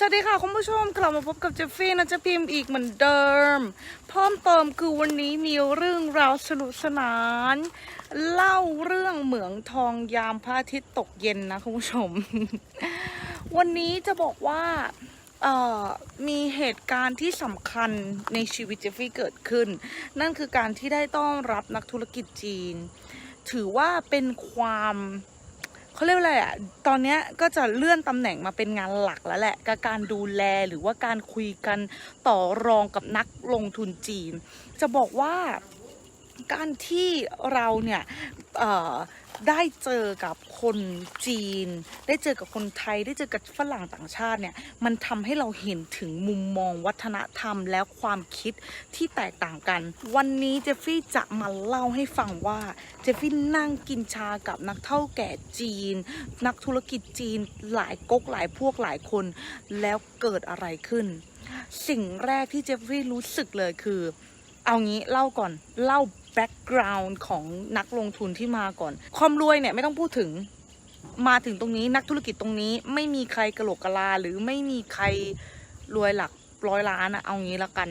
สวัสดีค่ะคุณผู้ชมกลับมาพบกับเจฟฟี่นะเจะพิมพ์อีกเหมือนเดิม เพิ่มเติมคือวันนี้มีเรื่องราวสนุกสนาน เล่าเรื่องเหมืองทองยามพระอาทิตย์ตกเย็นนะคุณผู้ชม วันนี้จะบอกว่าเอ่อมีเหตุการณ์ที่สำคัญในชีวิตเจฟฟี่เกิดขึ้น นั่นคือการที่ได้ต้อนรับนักธุรกิจจีน ถือว่าเป็นความ เขาเรียกว่าอะไรอะตอนเนี้ยก็จะเลื่อนตำแหน่งมาเป็นงานหลักแล้วแหละกับการดูแลหรือว่าการคุยกันต่อรองกับนักลงทุนจีน จะบอกว่าการที่เราเนี่ยเอ่อ ได้เจอกับคนจีน ได้เจอกับคนไทย ได้เจอกับฝรั่งต่างชาติเนี่ย มันทำให้เราเห็นถึงมุมมองวัฒนธรรมและความคิดที่แตกต่างกัน วันนี้เจฟฟี่จะมาเล่าให้ฟังว่าเจฟฟี่นั่งกินชากับนักเท่าแก่จีน นักธุรกิจจีนหลายก๊กหลายพวกหลายคน แล้วเกิดอะไรขึ้น สิ่งแรกที่เจฟฟี่รู้สึกเลยคือ เอางี้เล่าก่อนเล่า แบ็กกราวน์ของนักลงทุนที่มาก่อน ความรวยเนี่ยไม่ต้องพูดถึงมาถึงตรงนี้นักธุรกิจตรงนี้ไม่มีใครกระโหลกกะลา หรือไม่มีใครรวยหลักร้อยล้านอะเอางี้ละกัน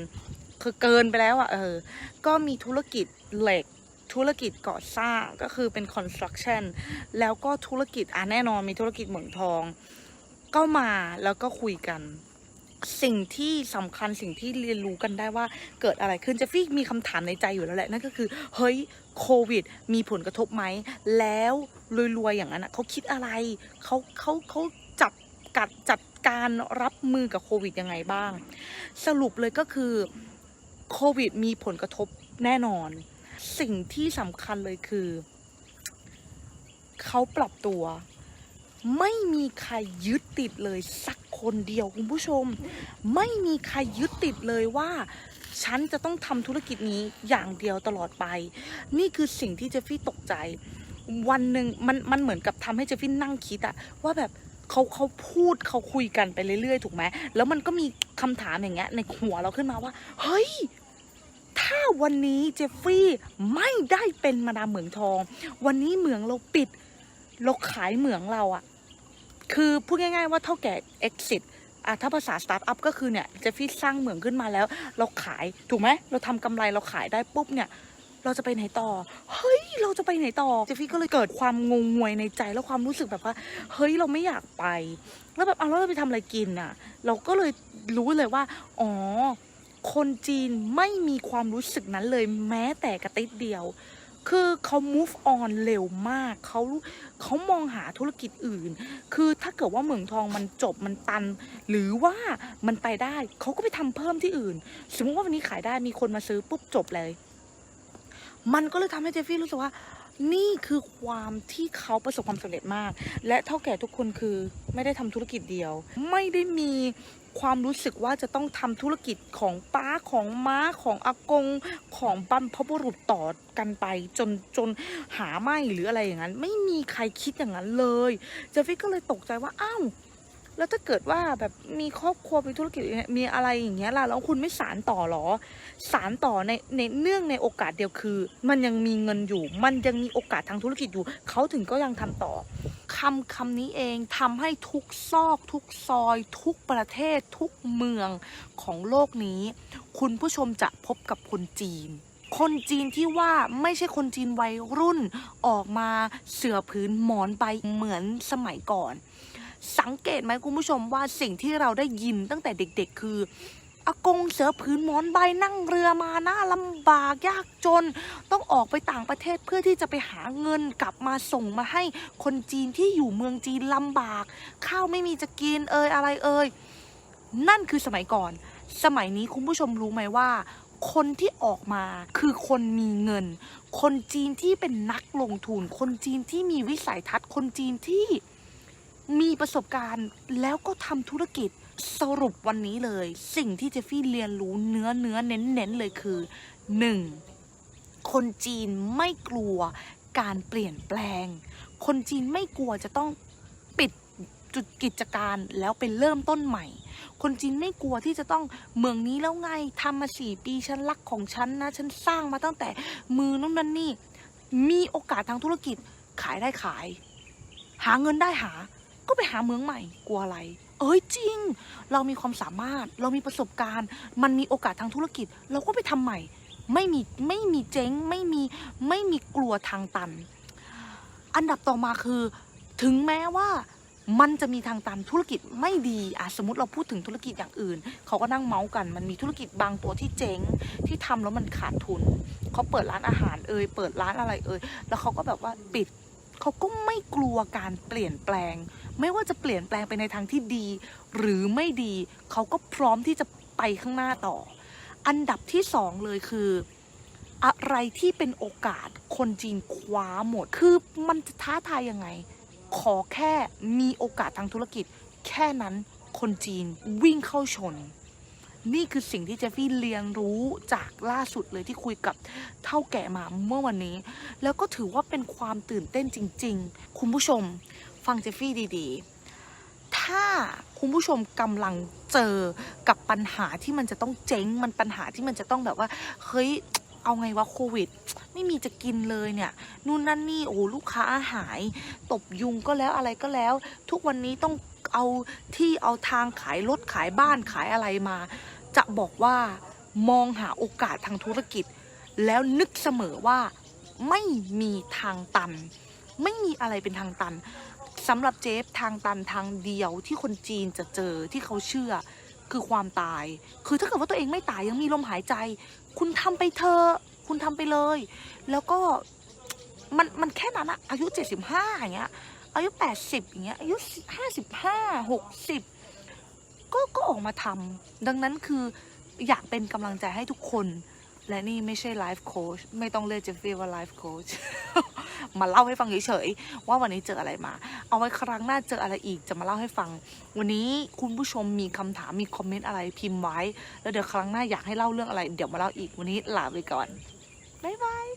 คือเกินไปแล้วอะเออ ก็มีธุรกิจเหล็ก ธุรกิจก่อสร้างก็คือเป็น construction แล้วก็ธุรกิจอะแน่นอนมีธุรกิจเหมืองทอง ก็มาแล้วก็คุยกัน สิ่งที่สำคัญสิ่งที่เรียนรู้กันได้ว่าเกิดอะไรขึ้นเจฟฟี่มีคำถามในใจอยู่แล้วแหละนั่นก็คือเฮ้ยโควิด มีผลกระทบไหม แล้วรวยๆอย่างนั้นอะเขาคิดอะไรเขาเขาเขาจับกัดจัดการรับมือกับโควิดยังไงบ้าง สรุปเลยก็คือโควิด มีผลกระทบแน่นอน สิ่งที่สำคัญเลยคือ เขาปรับตัว ไม่มีใครยึดติดเลยสักคนเดียวคุณผู้ชม ไม่มีใครยึดติดเลยว่าฉันจะต้องทำธุรกิจนี้อย่างเดียวตลอดไป นี่คือสิ่งที่เจฟฟี่ตกใจ วันหนึ่งมันมันเหมือนกับทำให้เจฟฟี่นั่งคิดอะว่าแบบเขาเขาพูดเขาคุยกันไปเรื่อยๆ ถูกไหมแล้วมันก็มีคำถามอย่างเงี้ยในหัวเราขึ้นมาว่า เฮ้ยถ้าวันนี้เจฟฟี่ไม่ได้เป็นมาดามเหมืองทอง วันนี้เหมืองเราปิด เราขายเหมืองเราอะ คือพูดง่ายๆว่าเท่าแก่ exit อะถ้าภาษาสตาร์ทอัพก็คือเนี่ยเจฟฟี่สร้างเหมืองขึ้นมาแล้ว เราขายถูกไหมเราทำกำไรเราขายได้ปุ๊บเนี่ยเราจะไปไหนต่อ เฮ้ย เราจะไปไหนต่อ เจฟฟี่ก็เลยเกิดความงงงวยในใจแล้วความรู้สึกแบบว่า เฮ้ย เราไม่อยากไป แล้วแบบเอาแล้วเราไปทำอะไรกินน่ะ เราก็เลยรู้เลยว่า อ๋อ คนจีนไม่มีความรู้สึกนั้นเลยแม้แต่กระติดเดียว คือเขา move on เร็วมาก เขาเขามองหาธุรกิจอื่น คือถ้าเกิดว่าเหมืองทองมันจบมันตัน หรือว่ามันไปได้ เขาก็ไปทำเพิ่มที่อื่น สมมติว่าวันนี้ขายได้มีคนมาซื้อปุ๊บจบเลย มันก็เลยทำให้เจฟฟี่รู้สึกว่า นี่คือความที่เขาประสบความสำเร็จมาก และเท่าแก่ทุกคนคือไม่ได้ทำธุรกิจเดียว ไม่ได้มีความรู้สึกว่าจะต้องทำธุรกิจของป้าของม้าของอากง ของบัมพบุรุษต่อกันไป จนจนหาไม่หรืออะไรอย่างนั้น ไม่มีใครคิดอย่างนั้นเลย เจฟฟี่ก็เลยตกใจว่าอ้าว แล้วถ้าเกิดว่าแบบมีครอบครัวมีธุรกิจมีอะไรอย่างเงี้ยล่ะแล้วคุณไม่สารต่อหรอ สารต่อในในเนื่องในโอกาสเดียวคือ มันยังมีเงินอยู่ มันยังมีโอกาสทางธุรกิจอยู่ เขาถึงก็ยังทำต่อคำคำนี้เองทำให้ทุกซอก ทุกซอย ทุกประเทศ ทุกเมืองของโลกนี้ คุณผู้ชมจะพบกับคนจีนคนจีนที่ว่าไม่ใช่คนจีนวัยรุ่นออกมาเสือผืนหมอนใบเหมือนสมัยก่อน สังเกตไหมคุณผู้ชมว่าสิ่งที่เราได้ยินตั้งแต่เด็กๆ คืออากงเสือผืนหมอนใบนั่งเรือมาหน้าลำบากยากจน ต้องออกไปต่างประเทศเพื่อที่จะไปหาเงินกลับมาส่งมาให้คนจีนที่อยู่เมืองจีนลำบาก ข้าวไม่มีจะกินเอ่ยอะไรเอ่ยนั่นคือสมัยก่อน สมัยนี้คุณผู้ชมรู้ไหมว่า คนที่ออกมาคือคนมีเงิน คนจีนที่เป็นนักลงทุน คนจีนที่มีวิสัยทัศน์คนจีนที่ มีประสบการณ์แล้วก็ทำธุรกิจสรุปวันนี้เลย สิ่งที่เจฟฟี่เรียนรู้เนื้อเนื้อเน้นเน้นๆเลยคือ 1. คนจีนไม่กลัวการเปลี่ยนแปลง คนจีนไม่กลัวจะต้องปิดจุดกิจการแล้วไปเริ่มต้นใหม่ คนจีนไม่กลัวที่จะต้องเมืองนี้แล้วไงทำมาสี่ปีฉันรักของฉันนะฉันสร้างมาตั้งแต่มือนู่นนั่นนี่ มีโอกาสทางธุรกิจขายได้ขาย หาเงินได้หา ก็ไปหาเมืองใหม่กลัวอะไร เอ้ยจริง เรามีความสามารถเรามีประสบการณ์ มันมีโอกาสทางธุรกิจ เราก็ไปทำใหม่ ไม่มีไม่มีเจ๊งไม่มีไม่มีกลัวทางตัน อันดับต่อมาคือ ถึงแม้ว่ามันจะมีทางตันธุรกิจไม่ดีอะสมมติเราพูดถึงธุรกิจอย่างอื่น เขาก็นั่งเมาส์กัน มันมีธุรกิจบางตัวที่เจ๊ง ที่ทำแล้วมันขาดทุน เขาเปิดร้านอาหารเอ่ย เปิดร้านอะไรเอ่ย แล้วเขาก็แบบว่าปิด เขาก็ไม่กลัวการเปลี่ยนแปลง ไม่ว่าจะเปลี่ยนแปลงไปในทางที่ดี หรือไม่ดี เขาก็พร้อมที่จะไปข้างหน้าต่อ อันดับที่สองเลยคือ อะไรที่เป็นโอกาสคนจีนคว้าหมด คือมันจะท้าทายยังไง ขอแค่มีโอกาสทางธุรกิจ แค่นั้นคนจีนวิ่งเข้าชน นี่คือสิ่งที่เจฟฟี่เรียนรู้จากล่าสุดเลยที่คุยกับเท่าแก่มาเมื่อวันนี้ แล้วก็ถือว่าเป็นความตื่นเต้นจริง ๆ คุณผู้ชม ฟังเจฟฟี่ดีๆ ถ้าคุณผู้ชมกำลังเจอกับปัญหาที่มันจะต้องเจ๊งมันปัญหาที่มันจะต้องแบบว่าเฮ้ยเอาไงวะโควิด ไม่มีจะกินเลยเนี่ยนู่นนั่นนี่โอ้ลูกค้าหาย ตบยุงก็แล้วอะไรก็แล้ว ทุกวันนี้ต้อง เอาที่เอาทางขายรถขายบ้านขายอะไรมา จะบอกว่ามองหาโอกาสทางธุรกิจ แล้วนึกเสมอว่าไม่มีทางตัน ไม่มีอะไรเป็นทางตันสำหรับเจฟทางตันทางเดียวที่คนจีนจะเจอที่เขาเชื่อคือความตาย คือถ้าเกิดว่าตัวเองไม่ตายยังมีลมหายใจ คุณทำไปเถอะคุณทำไปเลย แล้วก็มันมันแค่นั้นอะอายุ 75อย่างเงี้ย อายุ 80 อย่างเงี้ยอายุ 55 60 ก็ก็ออกมาทำดังนั้นคืออยากเป็นกำลังใจให้ทุกคน และนี่ไม่ใช่ไลฟ์โค้ชไม่ต้องเรียกเจฟฟี่ว่าไลฟ์โค้ชมาเล่าให้ฟังเฉยๆว่าวันนี้เจออะไรมา เอาไว้ครั้งหน้าเจออะไรอีกจะมาเล่าให้ฟัง วันนี้คุณผู้ชมมีคำถามมีคอมเมนต์อะไรพิมพ์ไว้ แล้วเดี๋ยวครั้งหน้าอยากให้เล่าเรื่องอะไร เดี๋ยวมาเล่าอีกวันนี้ลาไปก่อนบ๊ายบาย